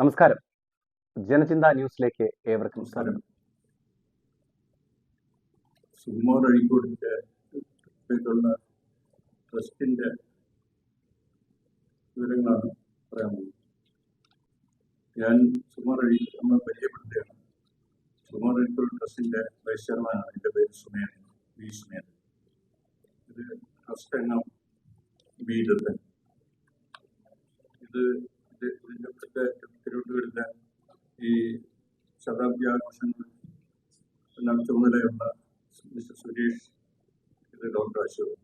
നമസ്കാരം. ജനചിന്ത ന്യൂസിലേക്ക് ഏവർക്കും സ്വാഗതം. സുകുമാർ അഴിക്കോടിന്റെ വിവരങ്ങളാണ് പറയാൻ ഞാൻ സുകുമാർ അഴി നമ്മൾ പരിചയപ്പെടുത്തുകയാണ് സുകുമാർ അഴീക്കോട് ട്രസ്റ്റിന്റെ വൈസ് ചെയർമാനാണ്. എന്റെ പേര് സുമേൻ വി സുമേൻ ഇത് ട്രസ്റ്റ് അംഗം ബി ഇത് ഇത് ഇതിന്റെ ഇവിടുത്തെ തിരുവനന്തപുരത്തെ ഈ ശതാബ്ദി എല്ലാം ചുമതലയുള്ള മിസ്റ്റർ സുരേഷ് ഇത് ഡോക്ടർ അശോക്.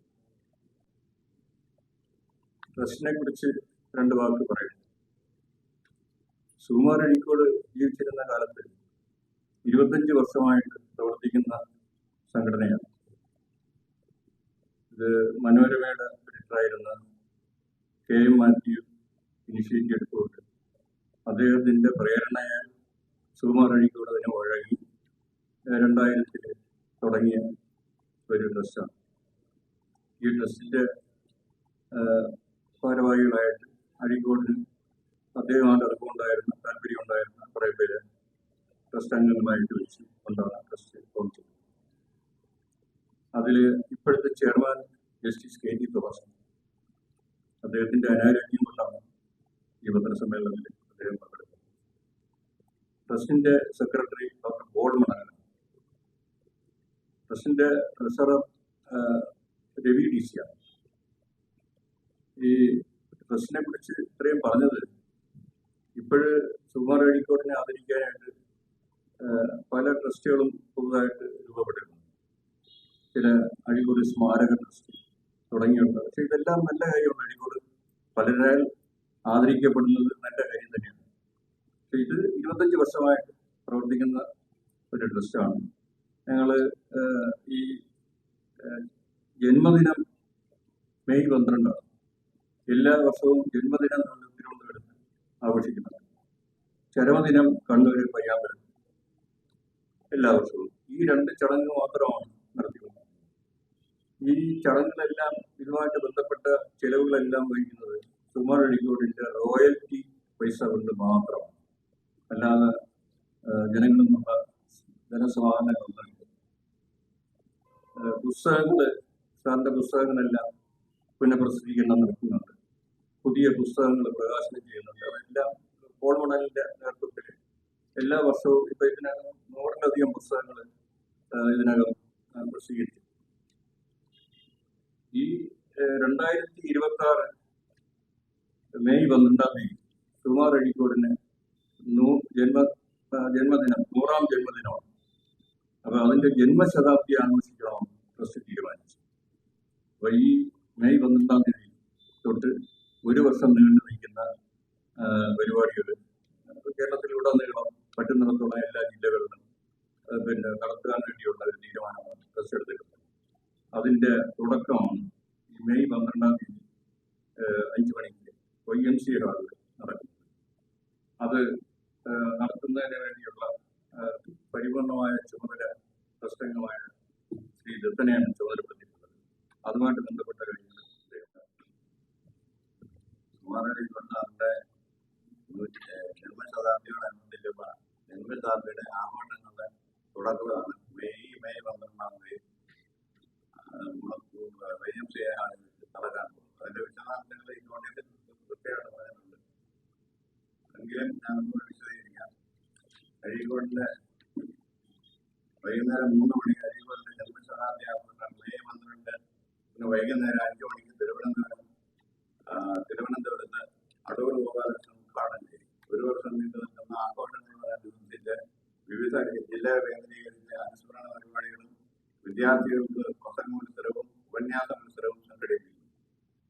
ട്രസ്റ്റിനെ കുറിച്ച് രണ്ട് വാക്ക് പറയുന്നു. സുകുമാർ അഴീക്കോട് ജീവിച്ചിരുന്ന കാലത്ത് ഇരുപത്തഞ്ച് വർഷമായിട്ട് പ്രവർത്തിക്കുന്ന സംഘടനയാണ്. ഇത് മനോരമയുടെ എഡിറ്ററായിരുന്ന കെ എം മാത്യു ഇനിഷ്യേറ്റീവ് എടുത്തുകൊണ്ട് അദ്ദേഹത്തിന്റെ പ്രേരണയാൽ സുകുമാർ അഴിക്കോട് അതിനെ വഴങ്ങി. രണ്ടായിരത്തിൽ തുടങ്ങിയ ഒരു ട്രസ്റ്റാണ് ഈ ട്രസ്റ്റിന്റെ ഭാരവാഹികളായിട്ട് അഴിക്കോടിന് അദ്ദേഹമായിട്ട് അടുപ്പമുണ്ടായിരുന്ന താല്പര്യം ഉണ്ടായിരുന്ന കുറേ പേര് ട്രസ്റ്റ് അംഗങ്ങളായിട്ട് വെച്ച് കൊണ്ടാണ് ട്രസ്റ്റ് ഫോം അതിൽ ഇപ്പോഴത്തെ chairman justice K T Thomas അദ്ദേഹത്തിന്റെ അനാരോഗ്യം കൊണ്ടാണ് ഈ പത്രസമ്മേളനത്തിൽ അദ്ദേഹം പങ്കെടുക്കും. ട്രസ്റ്റിന്റെ സെക്രട്ടറി ഡോക്ടർ ബോൾമണാണ് ട്രസ്റ്റിന്റെ ട്രഷറർ രവി ഡി ആണ്. ഈ ട്രസ്റ്റിനെ കുറിച്ച് ഇത്രയും പറഞ്ഞത് ഇപ്പോഴ് സുകുമാർ അഴിക്കോടിനെ ആദരിക്കാനായിട്ട് പല ട്രസ്റ്റുകളും പുതുതായിട്ട് രൂപപ്പെട്ടിട്ടുണ്ട്. ചില അഴീക്കോട് സ്മാരക ട്രസ്റ്റ് തുടങ്ങിയുണ്ട് പക്ഷെ ഇതെല്ലാം നല്ല കാര്യമാണ്. അഴീക്കോട് പലരാൽ ആദരിക്കപ്പെടുന്നത് നല്ല കാര്യം തന്നെയാണ്. പക്ഷെ ഇത് ഇരുപത്തഞ്ച് വർഷമായിട്ട് പ്രവർത്തിക്കുന്ന ഒരു ട്രസ്റ്റാണ്. ഞങ്ങൾ ഈ ജന്മദിനം മെയ് പന്ത്രണ്ടാണ്. എല്ലാ വർഷവും ജന്മദിനം നമ്മൾ തിരുവനന്തപുരത്ത് ആഘോഷിക്കുന്നത് ചരമദിനം കണ്ണൂർ പയ്യാമ്പലം. എല്ലാ വർഷവും ഈ രണ്ട് ചടങ്ങ് മാത്രമാണ് നടത്തിക്കുന്നത് ഈ ചടങ്ങുകളെല്ലാം ഇതുമായിട്ട് ബന്ധപ്പെട്ട ചെലവുകളെല്ലാം വഹിക്കുന്നത് സുമാർ അഴിക്കോടിന്റെ റോയൽറ്റി പൈസ കൊണ്ട് മാത്രം. അല്ലാതെ ജനങ്ങളിൽ നിന്നുള്ള ധനസമാഹരണങ്ങളൊന്നും പുസ്തകങ്ങൾ സാറിന്റെ പുസ്തകങ്ങളെല്ലാം പുനഃപ്രസിദ്ധീകരണം നടക്കുന്നുണ്ട് പുതിയ പുസ്തകങ്ങൾ പ്രകാശനം ചെയ്യുന്നുണ്ട്. അതെല്ലാം പോൾ മണലിന്റെ നേതൃത്വത്തിൽ എല്ലാ വർഷവും ഇപ്പൊ ഇതിനകം നൂറിലധികം പുസ്തകങ്ങൾ ഇതിനകം പ്രസിദ്ധീകരിച്ചു ഈ രണ്ടായിരത്തി ഇരുപത്തി ആറ് മെയ് പന്ത്രണ്ടാം തീയതി സുമാർ അഴിക്കോടിന് നൂ ജന്മ ജന്മദിനം നൂറാം ജന്മദിനമാണ്. അപ്പൊ അതിന്റെ ജന്മശതാബ്ദി ആഘോഷിക്കണം ട്രസ്റ്റ് തീരുമാനിച്ചു. അപ്പൊ ഈ മെയ് പന്ത്രണ്ടാം തീയതി തൊട്ട് ഒരു വർഷം നീണ്ടു നിൽക്കുന്ന പരിപാടികൾ കേരളത്തിലുടനീളം പറ്റുന്നിടത്തോളം എല്ലാ ജില്ലകളിലും പിന്നെ നടത്താൻ വേണ്ടിയുള്ള ഒരു തീരുമാനമാണ് ട്രസ്റ്റ് എടുത്തിട്ടുള്ളത് അതിന്റെ തുടക്കമാണ് ഈ മെയ് പന്ത്രണ്ടാം തീയതി അഞ്ചു മണിക്ക്. വൈ എം സി ഹാളിൽ നടക്കും അത് നടത്തുന്നതിന് വേണ്ടിയുള്ള പരിപൂർണമായ ചുമതല പ്രശ്നങ്ങളായ ശ്രീ ദത്തനെയാണ് ചുമതലപ്പെടുത്തിയിട്ടുള്ളത് അതുമായിട്ട് ബന്ധപ്പെട്ട കാര്യങ്ങൾ കുമാരടിക്കൊണ്ടാറിന്റെ ജന്മശതാബ്ദിയോടനുബന്ധിച്ചുള്ള ജന്മശതാബ്ദിയുടെ ആഘോഷങ്ങളുടെ തുടക്കമാണ് മെയ് മെയ് പന്ത്രണ്ടാം തീയതി സി നടക്കാൻ പോകുന്നത്. അതിന്റെ വിശദാംശങ്ങൾ ഈ കൃത്യമായിട്ട് പറയുന്നുണ്ട് എങ്കിലും വിശദീകരിക്കാം വൈകുന്നേരം മൂന്ന് മണിക്ക് അഴീക്കോടിന്റെ ജന്മശതാബ്ദി ആഘോഷം മെയ് പന്ത്രണ്ട് പിന്നെ വൈകുന്നേരം അഞ്ചു മണിക്ക് തിരുവനന്തപുരം തിരുവനന്തപുരത്ത് അടൂർ ഗോപാലകൃഷ്ണൻ ഉദ്ഘാടനം ചെയ്യും. ഒരു വർഷം നീണ്ടു നിൽക്കുന്ന ആഘോഷങ്ങളോടനുബന്ധിച്ച് വിവിധ ജില്ലാ കേന്ദ്രീകരിച്ച അനുസ്മരണ പരിപാടികളും വിദ്യാർത്ഥികൾക്ക് പ്രസംഗ മത്സരവും ഉപന്യാസ മത്സരവും സംഘടിപ്പിക്കും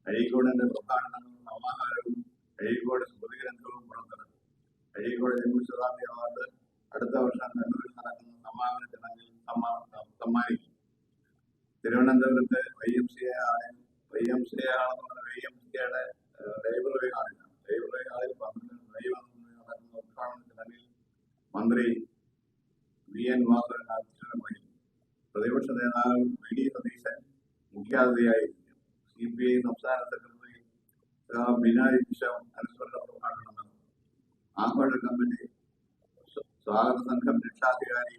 അഴീക്കോടിന്റെ പ്രധാനങ്ങളും സമാഹാരവും അഴീക്കോട് സ്മൃതിഗ്രന്ഥവും പുറത്തിറക്കും അഴീക്കോട് ജന്മശതാബ്ദി അവാർഡ് അടുത്ത വർഷം കണ്ണൂരിൽ നടക്കുന്ന സമാപന ചടങ്ങിൽ സമ്മാ- സമ്മാനിക്കും. തിരുവനന്തപുരത്ത് വൈ എം സി എ ആണെങ്കിൽ വൈ എം സി എ ആണെന്നുള്ള വൈ എം സി എയുടെ ലൈബ്രറി ലൈബ്രറി ഹാളിൽ പന്ത്രണ്ട് ഉദ്ഘാടന ചടങ്ങിൽ മന്ത്രി വി എൻ വാസവൻ അധ്യക്ഷത വഹിക്കും. പ്രതിപക്ഷ നേതാവ് വി ഡി സതീശൻ മുഖ്യാതിഥിയായിരിക്കും. സി പി ഐ സംസ്ഥാന സെക്രട്ടറി ബിനാരി വിശ്വം അനുസ്മരണ ആഘോഷ കമ്മിറ്റി സ്വ- സ്വാഗത സംഘം രക്ഷാധികാരി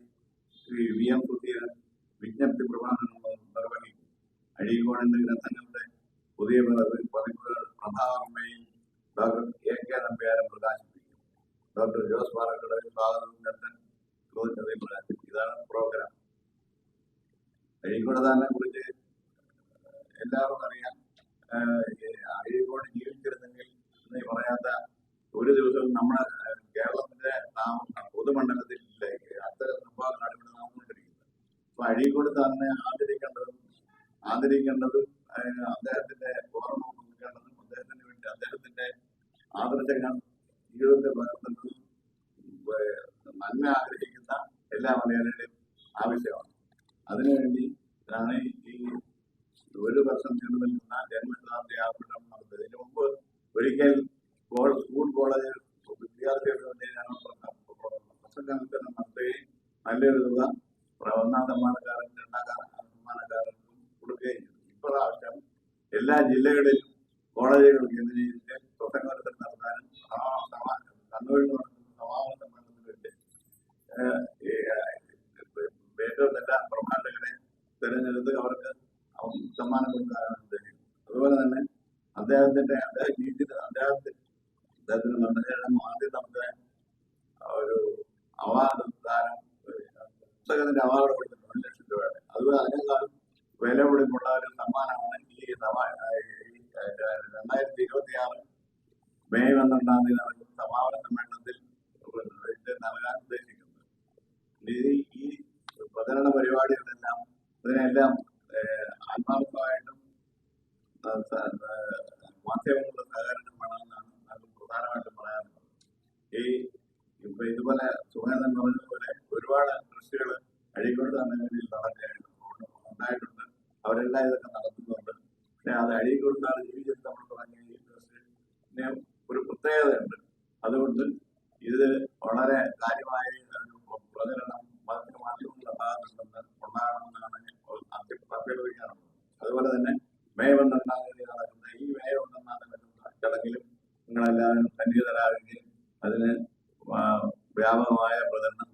ശ്രീ വി എം പുതിയ വിജ്ഞപ്തി പ്രമാണങ്ങൾ നിർവഹിക്കും അഴീക്കോടിന്റെ ഗ്രന്ഥങ്ങളുടെ പുതിയ പതിപ്പ് പതിപ്പുകൾ പ്രഭാവർമ്മയും ഡോക്ടർ എ കെ നമ്പ്യാരം പ്രകാശിപ്പിക്കും ഡോക്ടർ ജോസ് പാറക്കട സ്വാഗതവും കണ്ടൻ ചോദിച്ചതേ പ്രകാശിപ്പിക്കും ഇതാണ് പ്രോഗ്രാം അഴീക്കോട് തന്നെ കുറിച്ച് എല്ലാവർക്കും അറിയാം. ഈ ജീവിച്ചിരുന്നെങ്കിൽ എന്ന് പറയാത്ത ഒരു ദിവസവും നമ്മുടെ കേരളത്തിന്റെ നാമം പൊതുമണ്ഡലത്തിൽ അത്തരം സംഭവങ്ങളാണ് ഇവിടെ നടന്നുകൊണ്ടിരിക്കുന്നത് അപ്പൊ അഴീക്കോട് തന്നെ ആദരിക്കേണ്ടതും ആദരിക്കേണ്ടതും അദ്ദേഹത്തിന്റെ ഓർമ്മ പുതുക്കേണ്ടതും അദ്ദേഹത്തിന് വേണ്ടി അദ്ദേഹത്തിന്റെ ആദർശങ്ങൾ ജീവിതത്തിൽ പകർത്തുന്നതും നന്മ ആഗ്രഹിക്കുന്ന എല്ലാ മലയാളികളുടെയും ആവശ്യമാണ്. അതിനുവേണ്ടി ഈ ഒരു വർഷം നീണ്ടു നിൽക്കുന്ന ജന്മശതാബ്ദി ആഘോഷം നടന്നത്. ഇതിനു മുമ്പ് ഒരിക്കൽ സ്കൂൾ കോളേജ് വിദ്യാർത്ഥികൾക്ക് പ്രസംഗത്തിന് നടത്തുകയും നല്ലൊരു തുക ഒന്നാം സമ്മാനക്കാരൻ കൊടുക്കുകയും ചെയ്തു. ഇപ്രാവശ്യം എല്ലാ ജില്ലകളിലും കോളേജുകൾ കേന്ദ്രീകരിച്ച് പ്രസംഗത്തിൽ നടത്താനും കണ്ണൂരിൽ നടക്കുന്ന സമാപന ഏഹ്, ഏറ്റവും നല്ല പ്രമാണങ്ങളെ തിരഞ്ഞെടുത്ത് അവർക്ക് അവ- സമ്മാനം കൊടുക്കാനാണ് ഉദ്ദേശിക്കുന്നത് അതുപോലെ തന്നെ അദ്ദേഹത്തിന്റെ അദ്ദേഹം ജീവിത അദ്ദേഹത്തിന് അദ്ദേഹത്തിന് മന്ത്രിയുടെ ആദ്യം നമ്മുടെ ഒരു അവാർഡ് ദാനം പുസ്തകത്തിന്റെ അവാർഡ് കൊടുത്തിട്ടുണ്ട് ഒരു ലക്ഷം രൂപയുടെ. അതുപോലെ അതിനേക്കാളും വില പിടിപ്പുള്ള ഒരു സമ്മാനമാണ് ഈ രണ്ടായിരത്തി ഇരുപത്തി ആറ് മെയ് പന്ത്രണ്ടാം തീയതി സമാപന സമ്മേളനത്തിൽ അഴീക്കോട് തന്നെ ഉണ്ടായിട്ടുണ്ട്. അവരെല്ലാം ഇതൊക്കെ നടത്തുന്നുണ്ട്. പിന്നെ അത് അഴീക്കോട് നാളെ ജീവിതത്തിൽ നമ്മൾ തുടങ്ങിയ ട്രസ്റ്റിന് ഒരു പ്രത്യേകതയുണ്ട്. അതുകൊണ്ട് ഇത് വളരെ കാര്യമായ പ്രചരണം മാധ്യമങ്ങളുടെ ഭാഗത്തുനിന്ന് ഉണ്ടാകണമെന്നാണ് അഭ്യ- അഭ്യർത്ഥിക്കാറുള്ളത്. അതുപോലെ തന്നെ മെയ് പന്ത്രണ്ടാം തീയതി നടക്കുന്ന ഈ മെയ് പന്ത്രണ്ടാം നടക്കുന്ന ചടങ്ങിലും നിങ്ങളെല്ലാവരും സന്നിഹിതരാകുകയും അതിന് വ്യാപകമായ പ്രചരണം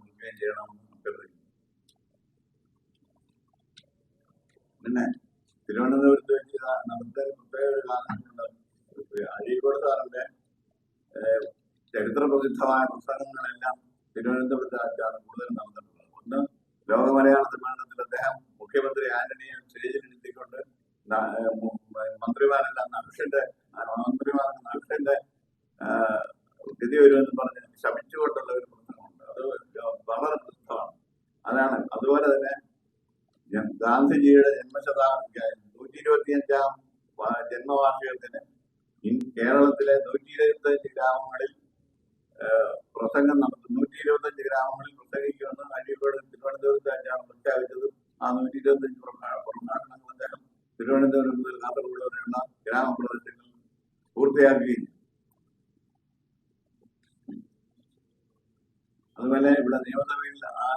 പിന്നെ തിരുവനന്തപുരത്ത് വെച്ച് നടത്തിയ പ്രത്യേക ഒരു കാരണമുണ്ട് അഴീക്കോട് സാറിന്റെ ചരിത്ര പ്രസിദ്ധമായ പുസ്തകങ്ങളെല്ലാം തിരുവനന്തപുരത്ത് വെച്ചാണ് കൂടുതൽ നടന്നിട്ടുള്ളത്. ഒന്ന് ലോക മലയാള സമ്മേളനത്തിൽ അദ്ദേഹം മുഖ്യമന്ത്രി ആന്റണിയെ സ്റ്റേജിലിരുത്തിക്കൊണ്ട് മന്ത്രിമാരെല്ലാം നക്ഷന്റെ മന്ത്രിമാരുടെ നക്ഷന്റെ ഗതി വരുമെന്ന് പറഞ്ഞ് ശപിച്ചുകൊണ്ടുള്ള ഒരു പ്രസംഗമുണ്ട് അത് വളരെ പ്രസിദ്ധമാണ്. അതാണ്. അതുപോലെ തന്നെ ഗാന്ധിജിയുടെ ഇരുപത്തിയഞ്ചാം ജന്മവാർഷികത്തിന് ഇൻ- കേരളത്തിലെ നൂറ്റി ഇരുപത്തഞ്ച് ഗ്രാമങ്ങളിൽ പ്രസംഗം നടത്തും. നൂറ്റി ഇരുപത്തഞ്ച് ഗ്രാമങ്ങളിൽ പ്രസംഗിക്കുമെന്ന് അഴീക്കോട് തിരുവനന്തപുരത്ത് വെച്ചാണ് പ്രഖ്യാപിച്ചത്. ആ നൂറ്റി ഇരുപത്തഞ്ച് പ്രഭാഷണങ്ങൾ അദ്ദേഹം തിരുവനന്തപുരം മുതൽ കാസർഗോഡ് വരെയുള്ള ഗ്രാമപ്രദേശങ്ങളിൽ പൂർത്തിയാക്കുകയും അതുപോലെ ഇവിടെ നിയമസഭയിൽ ആ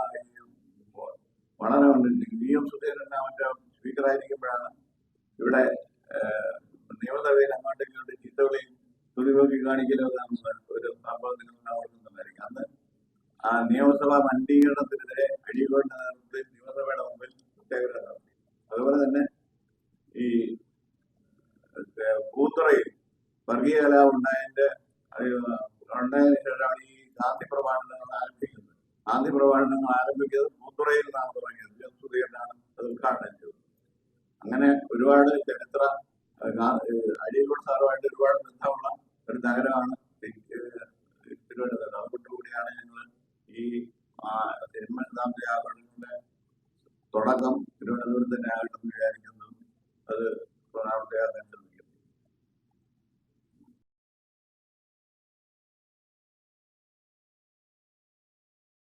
വളരെ ഉണ്ട് വി എം സുധീരൻ മറ്റേ സ്പീക്കറായിരിക്കുമ്പോഴാണ് ഇവിടെ നിയമസഭയിൽ അങ്ങോട്ടും ഇങ്ങോട്ടും ചീത്തകളെയും തുണിപോക്കി കാണിക്കലും ഒരു സംഭവം നിങ്ങൾ ഓർക്കുന്നുണ്ടായിരിക്കും. അന്ന് ആ നിയമസഭാ മലിനീകരണത്തിനെതിരെ അഴികൊണ്ട് നേതൃത്വത്തിൽ നിയമസഭയുടെ മുമ്പിൽ സത്യാഗ്രഹം നടത്തി. അതുപോലെ തന്നെ ഈ പൂത്തുറയിൽ വർഗീയ കലാപം ഉണ്ടായതിന്റെ ഉണ്ടായതിന് ശേഷമാണ് ഈ ഗാന്ധി പ്രഭാഷണങ്ങൾ ആരംഭിക്കുന്നത്. ഗാന്ധി പ്രഭാഷണങ്ങൾ ആരംഭിക്കുന്നത് പൂത്തുറയിൽ നിന്നാണ് തുടങ്ങിയത്. സുധീരനാണ് അത് ഉദ്ഘാടനം ചെയ്തത്. അങ്ങനെ ഒരുപാട് ചരിത്ര അരിയോട് സാറുമായിട്ട് ഒരുപാട് ബന്ധമുള്ള ഒരു നഗരമാണ് തിരുവനന്തപുരം. അതുകൊണ്ടുകൂടിയാണ് ഞങ്ങൾ ഈ ആഘോഷങ്ങളുടെ തുടക്കം തിരുവനന്തപുരത്ത് തന്നെ ആകട്ടെന്ന് വിചാരിക്കുന്നത് അത്